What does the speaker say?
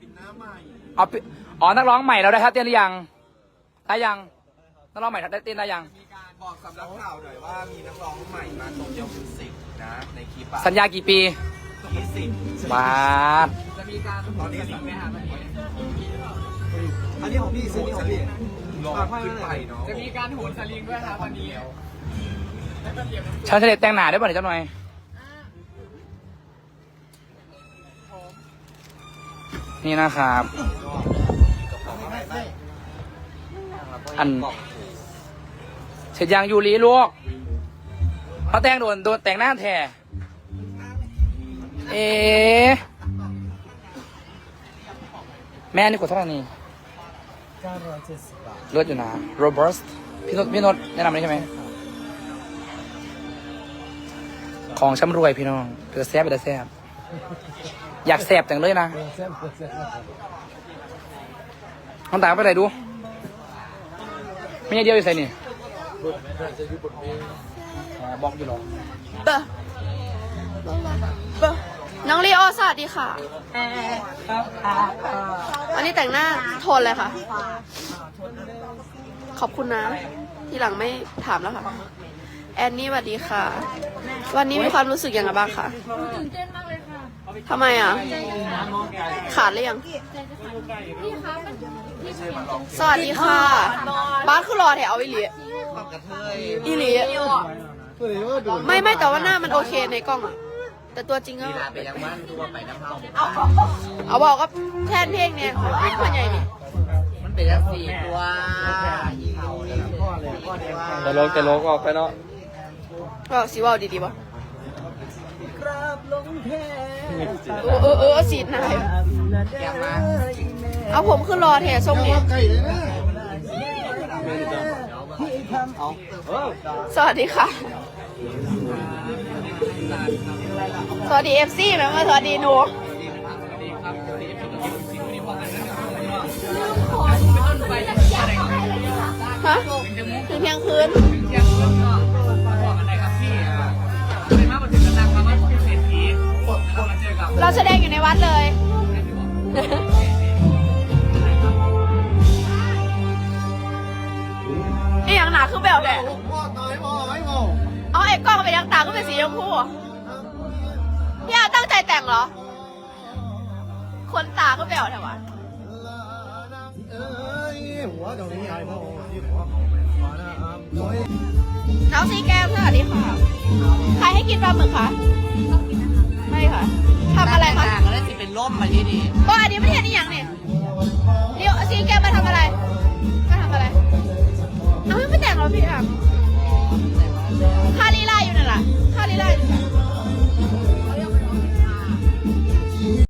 ปินหน้าใหม่เอาปิอ๋อนักร้องใหม่เราได้ครับเต้นหรือยังได้ยังนักร้องใหม่ได้เต้นได้ยังบอกสำนักข่าวหน่อยว่ามีนักร้องใหม่มาโตเกียวมิวสิกนะในคลิปอะสัญญากี่ปียี่สิบบาทจะมีการตอนนี้สิไหมครับอันนี้ของพี่ซื้อนี่ของพี่ลองขึ้นไปเนาะจะมีการโหนสลิงด้วยครับวันนี้ฉันเสด็จแต่งหน้าได้ป่ะเนี่ยเจ้าหน่อย นี่นะครับ อันเสร็จยังยูรีลูกเขาแต่งโดนโดนแต่งหน้าแท้เอ๊ะแม่นี่กดเท่าไหร่นี่เลือดอยู่นะโรเบิร์พี่นนท์พี่นนท์แนะนำเลยใช่ไหม ของช้ำรวยพี่น้องเดือแซ่บเดือแซ่บ อยากแซ่บจังเลยนะเออเส้นเออเส้นน้องตาไปไหนดู ไม่ใช่เดียวอยู่ใส่นี่อ๋อบอกอยู่หรอเบอร์เบอร์น้องลีโอสวัสดีค่ะวันนี้แต่งหน้าโทนเลยค่ะ ขอบคุณนะ ทีหลังไม่ถามแล้วค่ะ แอนนี่สวัสดีค่ะ วันนี้มีความรู้สึกยังไงบ้างคะ ตื่นเต้นมากเลยค่ะ ทำไมอะ ขาดหรือยังสวัสดีค่ะ บ้านคือรอแถวเอาอีหลีอีหลีตัวนี้ว่าดูไม่ไม่แต่ว่าหน้ามันโอเคในกล้องอะแต่ตัวจริงก็ ไปยังบ้านตัวไปน้ำเผาเอาบอกก็แทนเพลงเนี่ยคนใหญ่นี่มันเป็นยังสี่ตัวยี่เผาเลยพ่อเลยพ่อเดียวกันแต่ลกแต่ลกออกไปเนาะก็สีว่าดีๆป่ะก ราบลงแทเออเออเออสีหนายแก้มมาเอาผมขึ้นรอแถทรงนี้ไก่เลยนะพี่ทำเอาสวัสดีค่ะ สวัสดีเอฟซีแม่มาสวัสดีหนูฮะถึงเที่ยงคืนเที่ยงคืน เราแสดงอยู่ในวัดเลยไอ้อย่างหนาคือแบบแหละพ่อตายพ่อไอ้พ่อเอาไอ้กล้องไปยังตาก็เป็นสีชมพูพี่อาตั้งใจแต่งเหรอ คนตาก็แบบแต่วะเอ้ยหัวตรงนี้ไอ้พ่อที่หัวเขามาหน้าอ้ำโอ้ยน้องซีแก้มสวัสดีค่ะ ใครให้กินปลาหมึกคะไม่ค่ะ ทำอะไรคะต่างกันแล้วสิเป็นล่มมาที่นี่ก็อันนี้ไม่เห็นนี่ยังเนี่ยเดี๋ยวซีแก้มมาทำอะไรมาทำอะไร เอาไม่แต่งเหรอพี่อะคา